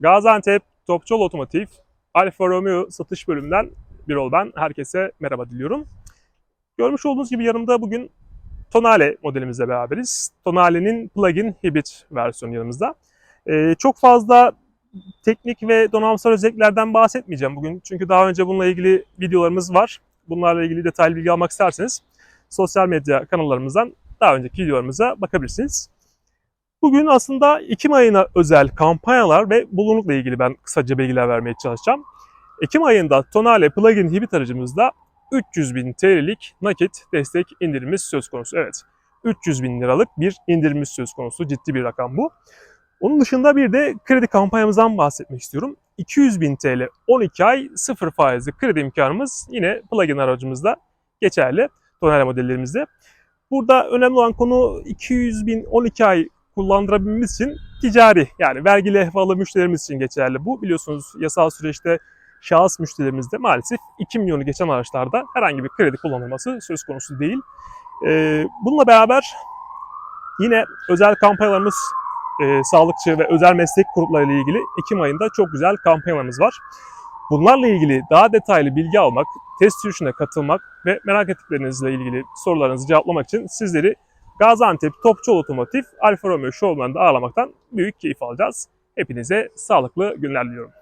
Gaziantep Topçuoğlu Otomotiv Alfa Romeo satış bölümünden bir ol ben. Herkese merhaba diliyorum. Görmüş olduğunuz gibi yanımda bugün Tonale modelimizle beraberiz. Tonale'nin plug-in hibrit versiyonu yanımızda. Ee, çok fazla teknik ve donanımsal özelliklerden bahsetmeyeceğim bugün. Çünkü daha önce bununla ilgili videolarımız var. Bunlarla ilgili detaylı bilgi almak isterseniz sosyal medya kanallarımızdan daha önceki videolarımıza bakabilirsiniz. Bugün aslında Ekim ayına özel kampanyalar ve bulunukla ilgili ben kısaca bilgiler vermeye çalışacağım. Ekim ayında Tonale plug-in hibrit aracımızda 300 bin TL'lik nakit destek indirimimiz söz konusu. Evet, 300 bin liralık bir indirimimiz söz konusu. Ciddi bir rakam bu. Onun dışında bir de kredi kampanyamızdan bahsetmek istiyorum. 200 bin TL 12 ay sıfır faizli kredi imkanımız yine plug-in aracımızda geçerli. Tonale modellerimizde. Burada önemli olan konu 200 bin 12 ay kullandırabilmemiz için ticari yani vergi lehvalı müşterilerimiz için geçerli. Bu biliyorsunuz yasal süreçte şahıs müşterilerimizde maalesef 2 milyonu geçen araçlarda herhangi bir kredi kullanılması söz konusu değil. Ee, bununla beraber yine özel kampanyalarımız e, sağlıkçı ve özel meslek grupları ile ilgili Ekim ayında çok güzel kampanyalarımız var. Bunlarla ilgili daha detaylı bilgi almak, test sürüşüne katılmak ve merak ettiklerinizle ilgili sorularınızı cevaplamak için sizleri Gaziantep Topçuoğlu Otomotiv Alfa Romeo Showroom'larında ağırlamaktan büyük keyif alacağız. Hepinize sağlıklı günler diliyorum.